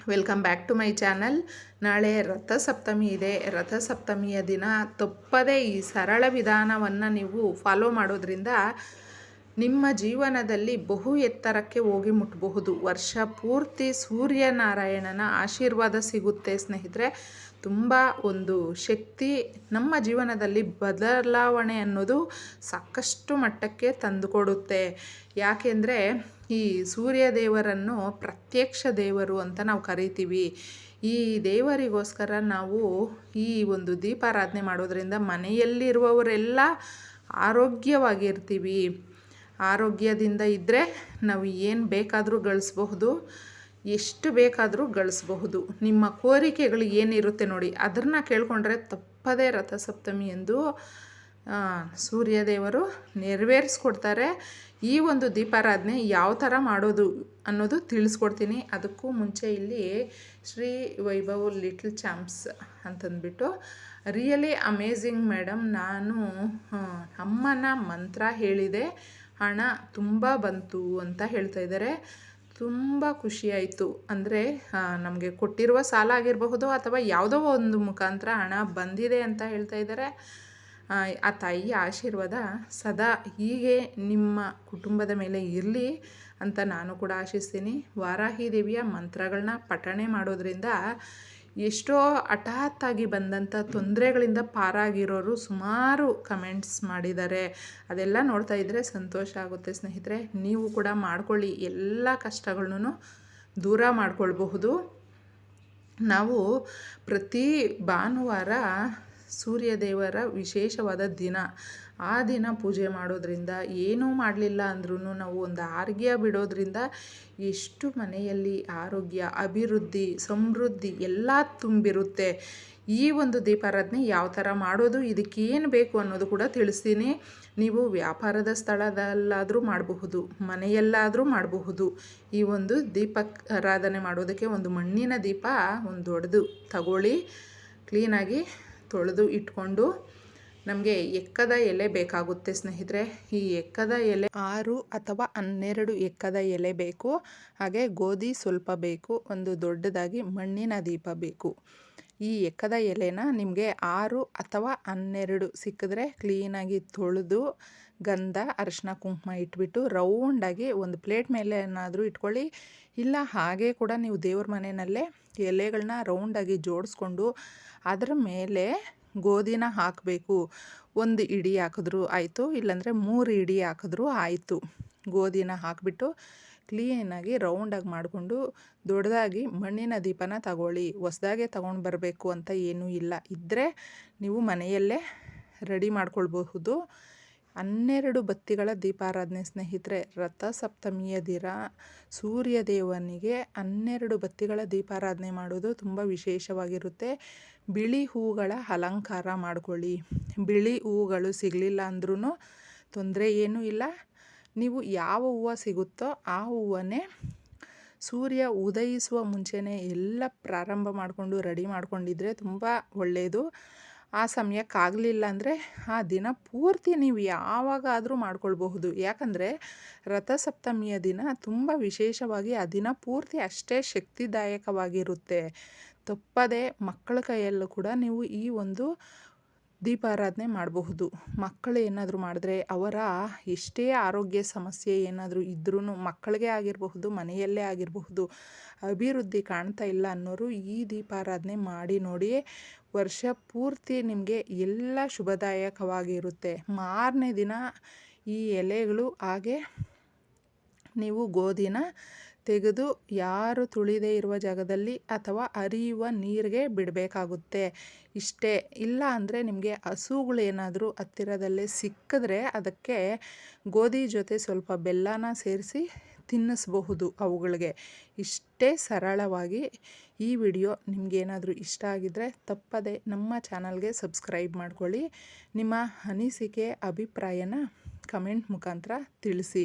Welcome back to my channel ನಾಳೆ ರಥಸಪ್ತಮಿ ಇದೆ. ರಥಸಪ್ತಮಿಯ ದಿನ ತಪ್ಪದೇ ಈ ಸರಳ ವಿಧಾನವನ್ನು ನೀವು ಫಾಲೋ ಮಾಡೋದ್ರಿಂದ ನಿಮ್ಮ ಜೀವನದಲ್ಲಿ ಬಹು ಎತ್ತರಕ್ಕೆ ಹೋಗಿ ಮುಟ್ಟಬಹುದು ವರ್ಷ ಪೂರ್ತಿ ಸೂರ್ಯನಾರಾಯಣನ ಆಶೀರ್ವಾದ ಸಿಗುತ್ತೆ ಸ್ನೇಹಿತರೆ. ತುಂಬ ಒಂದು ಶಕ್ತಿ ನಮ್ಮ ಜೀವನದಲ್ಲಿ ಬದಲಾವಣೆ ಅನ್ನೋದು ಸಾಕಷ್ಟು ಮಟ್ಟಕ್ಕೆ ತಂದುಕೊಡುತ್ತೆ. ಯಾಕೆಂದರೆ ಈ ಸೂರ್ಯ ದೇವರನ್ನು ಪ್ರತ್ಯಕ್ಷ ದೇವರು ಅಂತ ನಾವು ಕರಿತೀವಿ. ಈ ದೇವರಿಗೋಸ್ಕರ ನಾವು ಈ ಒಂದು ದೀಪಾರಾಧನೆ ಮಾಡೋದರಿಂದ ಮನೆಯಲ್ಲಿರುವವರೆಲ್ಲ ಆರೋಗ್ಯವಾಗಿರ್ತೀವಿ. ಆರೋಗ್ಯದಿಂದ ಇದ್ದರೆ ನಾವು ಏನು ಬೇಕಾದರೂ ಗಳಿಸ್ಬಹುದು, ಎಷ್ಟು ಬೇಕಾದರೂ ಗಳಿಸ್ಬಹುದು. ನಿಮ್ಮ ಕೋರಿಕೆಗಳು ಏನಿರುತ್ತೆ ನೋಡಿ, ಅದನ್ನು ಕೇಳಿಕೊಂಡ್ರೆ ತಪ್ಪದೇ ರಥಸಪ್ತಮಿ ಎಂದು ಸೂರ್ಯದೇವರು ನೆರವೇರಿಸ್ಕೊಡ್ತಾರೆ. ಈ ಒಂದು ದೀಪಾರಾಧನೆ ಯಾವ ಥರ ಮಾಡೋದು ಅನ್ನೋದು ತಿಳಿಸ್ಕೊಡ್ತೀನಿ. ಅದಕ್ಕೂ ಮುಂಚೆ ಇಲ್ಲಿ ಶ್ರೀ ವೈಭವ್ ಲಿಟ್ಲ್ ಚಾಂಪ್ಸ್ ಅಂತಂದ್ಬಿಟ್ಟು, ರಿಯಲಿ ಅಮೇಝಿಂಗ್ ಮೇಡಮ್, ನಾನು ಅಮ್ಮನ ಮಂತ್ರ ಹೇಳಿದೆ. ಹಣ ತುಂಬ ಬಂತು ಅಂತ ಹೇಳ್ತಾ ಇದ್ದಾರೆ ತುಂಬ ಖುಷಿಯಾಯಿತು ಅಂದರೆ ನಮಗೆ ಕೊಟ್ಟಿರುವ ಸಾಲ ಆಗಿರಬಹುದು ಅಥವಾ ಯಾವುದೋ ಒಂದು ಮುಖಾಂತರ ಹಣ ಬಂದಿದೆ ಅಂತ ಹೇಳ್ತಾ ಇದ್ದಾರೆ ಆ ತಾಯಿಯ ಆಶೀರ್ವಾದ ಸದಾ ಹೀಗೆ ನಿಮ್ಮ ಕುಟುಂಬದ ಮೇಲೆ ಇರಲಿ ಅಂತ ನಾನು ಕೂಡ ಆಶಿಸ್ತೀನಿ. ವಾರಾಹಿ ದೇವಿಯ ಮಂತ್ರಗಳನ್ನ ಪಠಣೆ ಮಾಡೋದ್ರಿಂದ ಎಷ್ಟೋ ಹಠಾತ್ತಾಗಿ ಬಂದಂಥ ತೊಂದರೆಗಳಿಂದ ಪಾರಾಗಿರೋರು ಸುಮಾರು ಕಮೆಂಟ್ಸ್ ಮಾಡಿದ್ದಾರೆ. ಅದೆಲ್ಲ ನೋಡ್ತಾ ಇದ್ದರೆ ಸಂತೋಷ ಆಗುತ್ತೆ ಸ್ನೇಹಿತರೆ. ನೀವು ಕೂಡ ಮಾಡ್ಕೊಳ್ಳಿ. ಎಲ್ಲ ಕಷ್ಟಗಳನ್ನೂ ದೂರ ಮಾಡ್ಕೊಳ್ಬಹುದು. ನಾವು ಪ್ರತಿ ಭಾನುವಾರ ಸೂರ್ಯದೇವರ ವಿಶೇಷವಾದ ದಿನ. ಆ ದಿನ ಪೂಜೆ ಮಾಡೋದ್ರಿಂದ ಏನೂ ಮಾಡಲಿಲ್ಲ ಅಂದ್ರೂ ನಾವು ಒಂದು ಆರೋಗ್ಯ ಬಿಡೋದ್ರಿಂದ ಎಷ್ಟು ಮನೆಯಲ್ಲಿ ಆರೋಗ್ಯ, ಅಭಿವೃದ್ಧಿ, ಸಮೃದ್ಧಿ ಎಲ್ಲ ತುಂಬಿರುತ್ತೆ. ಈ ಒಂದು ದೀಪಾರಾಧನೆ ಯಾವ ಥರ ಮಾಡೋದು, ಇದಕ್ಕೇನು ಬೇಕು ಅನ್ನೋದು ಕೂಡ ತಿಳಿಸ್ತೀನಿ. ನೀವು ವ್ಯಾಪಾರದ ಸ್ಥಳದಲ್ಲಾದರೂ ಮಾಡಬಹುದು, ಮನೆಯಲ್ಲಾದರೂ ಮಾಡಬಹುದು. ಈ ಒಂದು ದೀಪ ಆರಾಧನೆ ಮಾಡೋದಕ್ಕೆ ಒಂದು ಮಣ್ಣಿನ ದೀಪ, ಒಂದು ದೊಡ್ಡದು ತಗೊಳ್ಳಿ. ಕ್ಲೀನಾಗಿ ತೊಳೆದು ಇಟ್ಕೊಂಡು ನಮಗೆ ಎಕ್ಕದ ಎಲೆ ಬೇಕಾಗುತ್ತೆ ಸ್ನೇಹಿತರೆ. ಈ ಎಕ್ಕದ ಎಲೆ ಆರು ಅಥವಾ ಹನ್ನೆರಡು ಎಕ್ಕದ ಎಲೆ ಬೇಕು. ಹಾಗೆ ಗೋಧಿ ಸ್ವಲ್ಪ ಬೇಕು, ಒಂದು ದೊಡ್ಡದಾಗಿ ಮಣ್ಣಿನ ದೀಪ ಬೇಕು. ಈ ಎಕ್ಕದ ಎಲೆನ ನಿಮಗೆ ಆರು ಅಥವಾ ಹನ್ನೆರಡು ಸಿಕ್ಕಿದ್ರೆ ಕ್ಲೀನಾಗಿ ತೊಳೆದು ಗಂಧ ಅರಿಶಿನ ಕುಂಕುಮ ಇಟ್ಬಿಟ್ಟು ರೌಂಡಾಗಿ ಒಂದು ಪ್ಲೇಟ್ ಮೇಲೆ ಏನಾದರೂ ಇಟ್ಕೊಳ್ಳಿ. ಇಲ್ಲ, ಹಾಗೆ ಕೂಡ ನೀವು ದೇವ್ರ ಮನೆಯಲ್ಲೇ ಎಲೆಗಳನ್ನ ರೌಂಡಾಗಿ ಜೋಡಿಸ್ಕೊಂಡು ಅದರ ಮೇಲೆ ಗೋಧಿನ ಹಾಕಬೇಕು. ಒಂದು ಇಡಿ ಹಾಕಿದ್ರು ಆಯಿತು, ಇಲ್ಲಾಂದರೆ ಮೂರು ಇಡಿ ಹಾಕಿದ್ರು ಆಯಿತು. ಗೋಧಿನ ಹಾಕಿಬಿಟ್ಟು ಕ್ಲೀನಾಗಿ ರೌಂಡಾಗಿ ಮಾಡಿಕೊಂಡು ದೊಡ್ಡದಾಗಿ ಮಣ್ಣಿನ ದೀಪನ ತಗೊಳ್ಳಿ. ಹೊಸ್ದಾಗೆ ತಗೊಂಡು ಬರಬೇಕು ಅಂತ ಏನೂ ಇಲ್ಲ. ಇದ್ದರೆ ನೀವು ಮನೆಯಲ್ಲೇ ರೆಡಿ ಮಾಡ್ಕೊಳ್ಬಹುದು. ಹನ್ನೆರಡು ಬತ್ತಿಗಳ ದೀಪಾರಾಧನೆ ಸ್ನೇಹಿತರೆ, ರಥಸಪ್ತಮಿಯ ದಿನ. ಸೂರ್ಯದೇವನಿಗೆ ಹನ್ನೆರಡು ಬತ್ತಿಗಳ ದೀಪಾರಾಧನೆ ಮಾಡೋದು ತುಂಬ ವಿಶೇಷವಾಗಿರುತ್ತೆ. ಬಿಳಿ ಹೂಗಳ ಅಲಂಕಾರ ಮಾಡಿಕೊಳ್ಳಿ. ಬಿಳಿ ಹೂಗಳು ಸಿಗಲಿಲ್ಲ ಅಂದ್ರೂ ತೊಂದರೆ ಏನೂ ಇಲ್ಲ. ನೀವು ಯಾವ ಹೂವು ಸಿಗುತ್ತೋ ಆ ಹೂವನ್ನೇ ಸೂರ್ಯ ಉದಯಿಸುವ ಮುಂಚೆನೇ ಎಲ್ಲ ಪ್ರಾರಂಭ ಮಾಡಿಕೊಂಡು ರೆಡಿ ಮಾಡ್ಕೊಂಡಿದ್ರೆ ತುಂಬ ಒಳ್ಳೆಯದು ಆ ಸಮಯಕ್ಕಾಗಲಿಲ್ಲ ಅಂದರೆ ಆ ದಿನ ಪೂರ್ತಿ ನೀವು ಯಾವಾಗಾದರೂ ಮಾಡ್ಕೊಳ್ಬಹುದು. ಯಾಕಂದರೆ ರಥಸಪ್ತಮಿಯ ದಿನ ತುಂಬ ವಿಶೇಷವಾಗಿ ಆ ದಿನ ಪೂರ್ತಿ ಅಷ್ಟೇ ಶಕ್ತಿದಾಯಕವಾಗಿರುತ್ತೆ. ತಪ್ಪದೆ ಮಕ್ಕಳ ಕೈಯಲ್ಲೂ ಕೂಡ ನೀವು ಈ ಒಂದು ದೀಪಾರಾಧನೆ ಮಾಡಬಹುದು. ಮಕ್ಕಳು ಏನಾದರೂ ಮಾಡಿದ್ರೆ ಅವರ ಎಷ್ಟೇ ಆರೋಗ್ಯ ಸಮಸ್ಯೆ ಏನಾದರೂ ಇದ್ರೂ ಮಕ್ಕಳಿಗೆ ಆಗಿರಬಹುದು, ಮನೆಯಲ್ಲೇ ಆಗಿರಬಹುದು, ಅಭಿವೃದ್ಧಿ ಕಾಣ್ತಾ ಇಲ್ಲ ಅನ್ನೋರು ಈ ದೀಪಾರಾಧನೆ ಮಾಡಿ ನೋಡಿ ವರ್ಷ ಪೂರ್ತಿ ನಿಮಗೆ ಎಲ್ಲ ಶುಭದಾಯಕವಾಗಿರುತ್ತೆ. ಮಾರನೇ ದಿನ ಈ ಎಲೆಗಳು ಹಾಗೆ ನೀವು ಗೋಧಿನ ತೆಗೆದು ಯಾರು ತುಳಿದೇ ಇರುವ ಜಾಗದಲ್ಲಿ ಅಥವಾ ಹರಿಯುವ ನೀರಿಗೆ ಬಿಡಬೇಕಾಗುತ್ತೆ. ಇಷ್ಟೇ ಇಲ್ಲ ಅಂದರೆ ನಿಮಗೆ ಹಸುಗಳೇನಾದರೂ ಹತ್ತಿರದಲ್ಲೇ ಸಿಕ್ಕಿದ್ರೆ ಅದಕ್ಕೆ ಗೋಧಿ ಜೊತೆ ಸ್ವಲ್ಪ ಬೆಲ್ಲನ ಸೇರಿಸಿ ತಿನ್ನಿಸ್ಬಹುದು ಅವುಗಳಿಗೆ. ಇಷ್ಟೇ ಸರಳವಾಗಿ ಈ ವಿಡಿಯೋ ನಿಮಗೇನಾದರೂ ಇಷ್ಟ ಆಗಿದ್ದರೆ ತಪ್ಪದೆ ನಮ್ಮ ಚಾನಲ್ಗೆ ಸಬ್ಸ್ಕ್ರೈಬ್ ಮಾಡ್ಕೊಳ್ಳಿ. ನಿಮ್ಮ ಅನಿಸಿಕೆ, ಅಭಿಪ್ರಾಯನ ಕಮೆಂಟ್ ಮುಖಾಂತರ ತಿಳಿಸಿ.